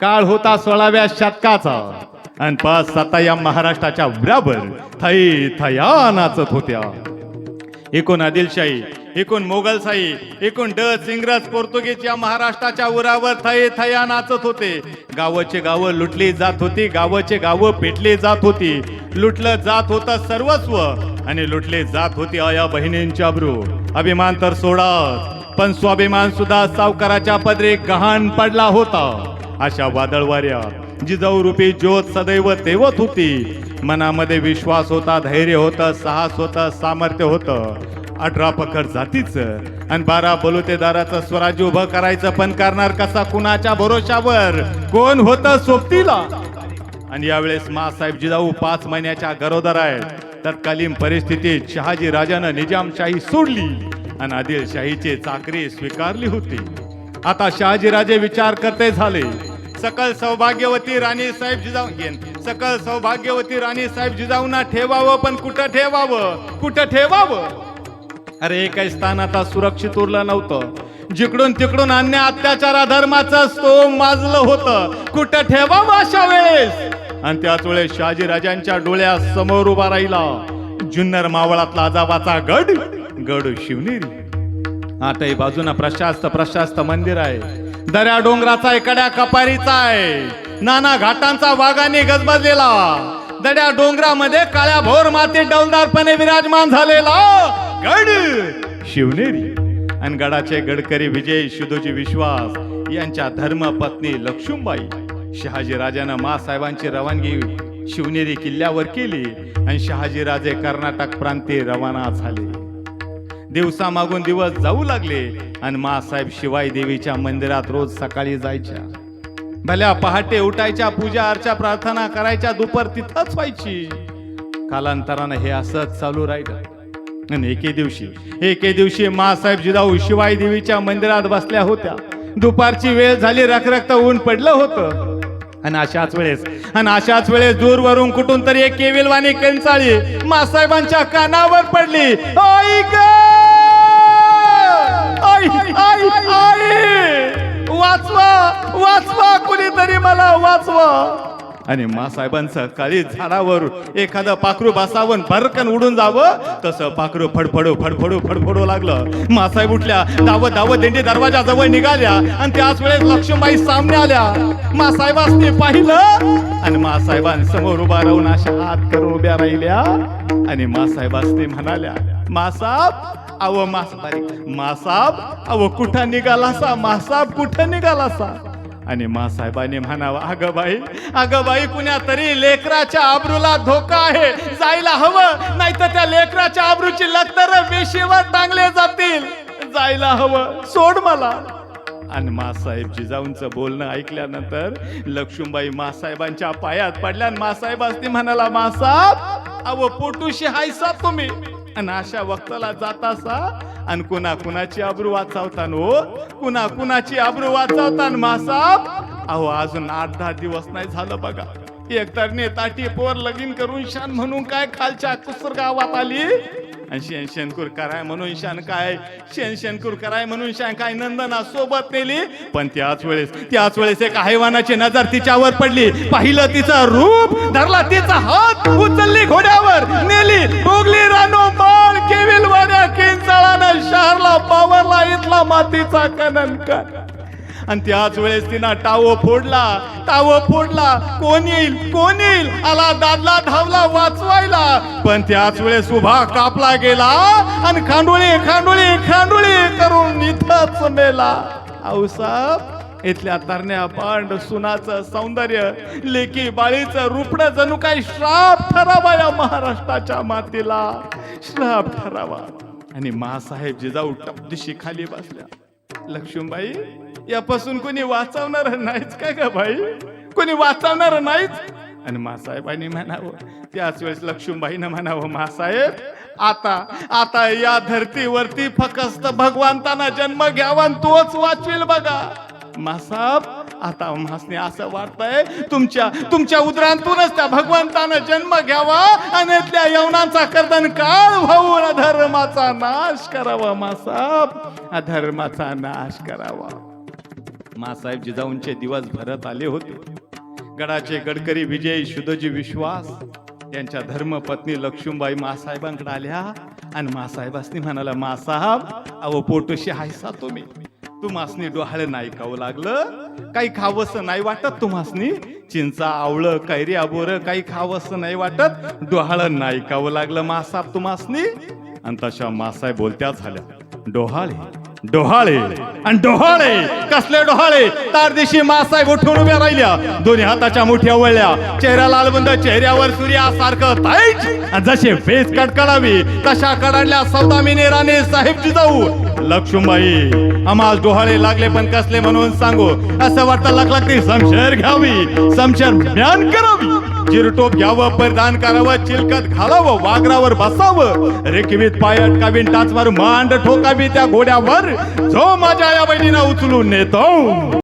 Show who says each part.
Speaker 1: काळ होता सोळाव्या शतकाचा. आणि पाच सत्ता या महाराष्ट्राच्या बराबर थई थया नाचत होत्या. एकूण आदिलशाही एकूण मोगलशाही एकूण डच इंग्रज पोर्तुगीज या महाराष्ट्राच्या उरावर थये थया नाचत होते. गावाचे गावं लुटली जात होती गावाचे गावं पेटली जात होती. लुटलं जात होतं सर्वस्व आणि लुटले जात होती आया बहिणींच्या अब्रू. अभिमान तर सोडा पण स्वाभिमान सुद्धा सावकाराच्या पदरी गहाण पडला होता. अशा वादळवाऱ्या जिजाऊ रूपी ज्योत सदैव तेवत होती. मनामध्ये विश्वास होता धैर्य होतं साहस होतं सामर्थ्य होतं. अठरा पखड जातीचं आणि बारा बलुतेदाराचं स्वराज्य उभं करायचं. पण करणार कसा? कुणाच्या भरोशावर? कोण होतं सोबतीला? आणि यावेळेस मासाहेब जिजाऊ पाच महिन्याच्या गरोदर आहेत. तत्कालीन परिस्थितीत शहाजी राजानं निजामशाही सोडली आणि आदिलशाहीची चाकरी स्वीकारली होती. आता शहाजीराजे विचार करते झाले. सकल सौभाग्यवती राणी साहेब जिजाऊ घेन सकल सौभाग्यवती राणी साहेब जिजाऊना ठेवावं पण कुठं ठेवावं? कुठं ठेवावं? अरे काही स्थान आता सुरक्षित उरलं नव्हतं. जिकडून तिकडून अन्य अत्याचार अधर्माचं स्तोम माजलं होतं. कुठं ठेवावं अशा वेळेस? आणि त्याच वेळेस शहाजी राजांच्या डोळ्या समोर उभा राहिला. जुन्नर मावळातला आजाबाचा गड गड शिवनेरी. आता ही बाजूना प्रशास्त प्रशास्त मंदिर आहे. दऱ्या डोंगराचा कड्या कपारीचा आहे. नाना घाटांचा वाघाने गजबजलेला. दड्या डोंगरामध्ये काळ्या भोर माती डौलदारपणे विराजमान झालेला गड शिवनेरी. आणि गडाचे गडकरी विजय शिदोजी विश्वास यांच्या धर्मपत्नी लक्ष्मीबाई. शहाजी राजानं मासाहेबांची रवानगी शिवनेरी किल्ल्यावर केली आणि शहाजी राजे कर्नाटक प्रांती रवाना झाले. दिवसा मागून दिवस जाऊ लागले आणि मासाहेब शिवाई देवीच्या मंदिरात रोज सकाळी जायच्या. भल्या पहाटे उठायच्या पूजा अर्चा प्रार्थना करायच्या दुपार तिथंच व्हायची. कालांतरानं हे असंच चालू राहिलं. आणि एके दिवशी एके दिवशी मासाहेब जिजाऊ शिवाई देवीच्या मंदिरात बसल्या होत्या. दुपारची वेळ झाली रखरखत ऊन पडलं होतं. आणि अशाच वेळेस आणि अशाच वेळेस दूरवरून कुठून तरी एक केविलवाणी कंचाळी मासाहेबांच्या कानावर पडली. आई वाचवा. आणि मासाहेबांचं काळी झाडावर एखादं पाखरू बसावून भरकन उडून जावं. तसं पाखरू फडफडू फडफडू फडफडू लागलं. मासाहेब उठल्या धावत धावत दिंडी दरवाजा जवळ निघाल्या. आणि त्याच वेळेस लक्ष्मीबाई सामने आल्या. मासाहेबांनी पाहिलं. आणि मासाहेबांसमोर उभा राहून अशा हात करून उभ्या राहिल्या. आणि मासाहेबांनी म्हणाल्या मासाब अव मास बारीक मासाब अव कुठं निघालासा? मासाब कुठं निघालासा? आणि मासाहेबांनी म्हणावं अगं बाई अगं बाई कुण्या तरी लेकराच्या आबरूला धोका आहे. जायला हवं नाही तर त्या लेकराच्या आबरूची लक्तर वेशीवर टांगले जातील. जायला हवं सोड मला. आणि मासाहेब जिजाऊंचं बोलणं ऐकल्यानंतर लक्ष्मीबाई मासाहेबांच्या पायात पडल्या आणि मासाहेब असते म्हणाला मासाब अव पोटूशी हायसा तुम्ही. आणि अशा वक्ताला जातासा आणि कुणा कुणाची आबरू वाचवतान हो? कुणा कुणाची आबरू वाचवतान मासाब? अहो अजून आठ दहा दिवस नाही झालं बघा. एकतर नेताटी पोर लगीन करून शान म्हणून काय खालच्या कुसर गावात आली? आणि शेण शेणकूर कराय म्हणून शान काय? शेण शेणकूर कराय म्हणून शान काय? नंदना सोबत नेली. पण त्याच वेळेस त्याच वेळेस एक हैवानाची नजर तिच्यावर पडली. पाहिलं तिचा रूप धरला तिचा हात उचलली घोड्यावर नेली. भोगली रानो बाळ केविल वाड्या किंचाळानं शहरला पावरला इथला मातीचा कनन कर आणि त्याच वेळेस तिनं टावो फोडला. टावो फोडला. कोण येईल? कोण येईल? आला दादला धावला वाचवायला पण त्याच वेळेस उभा कापला गेला आणि खांडोळी खांडोळी खांडोळी करून इथंच मेला औसाब इथल्या तरण्या पांड सुनाचं सौंदर्य लेकी बाळीचं रुपड जणू काही श्राप ठरावा या महाराष्ट्राच्या मातीला. श्राप ठरावा. आणि मासाहेब जिजाऊ टपदिशी खाली बसल्या. लक्ष्मीबाई यापासून कोणी वाचवणार नाहीच का ग बाई? कोणी वाचवणार नाहीच? आणि मासाहेबांनी म्हणावं त्याच वेळेस लक्ष्मीबाईनं म्हणावं मासाहेब आता आता या धरतीवरती फक्त भगवंताना जन्म घ्यावा आणि तोच वाचवेल बघा. मासाब आता मासने असं वाटतंय तुमच्या तुमच्या उदरांतूनच त्या भगवंतानं जन्म घ्यावा आणि त्या यवनांचा कर्दन काळ होऊन अधर्माचा नाश करावा मासाब अधर्माचा नाश करावा. मासाहेब जिजाऊंचे दिवस भरत आले होते. गडाचे गडकरी विजय शुद्धजी विश्वास त्यांच्या धर्मपत्नी लक्ष्मीबाई मासाहेबांकडे आल्या आणि मासाहेबासनी म्हणाला मासाहेब अहो पोटोशी हायसा तुम्ही. तुम्हासनी डोहाळे नाही खावं लागलं. काही खावंसं नाही वाटत तुम्हासनी. चिंचा आवळं कैरी आबोर काही खावंसं नाही वाटत. डोहाळं नाही खावं लागलं मासाब तुम्हासनी. आणि तशा मासाहेब बोलत्या झाल्या. डोहाळे डोहाळे. आणि डोहाळे कसले डोहाळे? तार दिवशी मासाहेब उठून उभ्या राहिल्या. दोन्ही हाताच्या मुठ्या वळल्या. चेहरा लालबंद चेहऱ्यावर सूर्यासारखं ताईच जसे फेस कडकडावी तशा कडाडल्या सौदामी राणे साहेब जिजाऊ. लक्ष्मीबाई आम्हाला डोहाळे लागले पण कसले म्हणून सांगू. असं वाटतं लाख लाख ती समशेर घ्यावी समशेर ज्ञान करावी. चिरटोप घ्यावं परिधान करावं चिलकत घालावं वागरावर बसावं. रेखीवीत पाय अटकावीन टाचवर मांड ठोकावी त्या घोड्यावर. जो माझ्या या बहिणीना उचलून नेतो.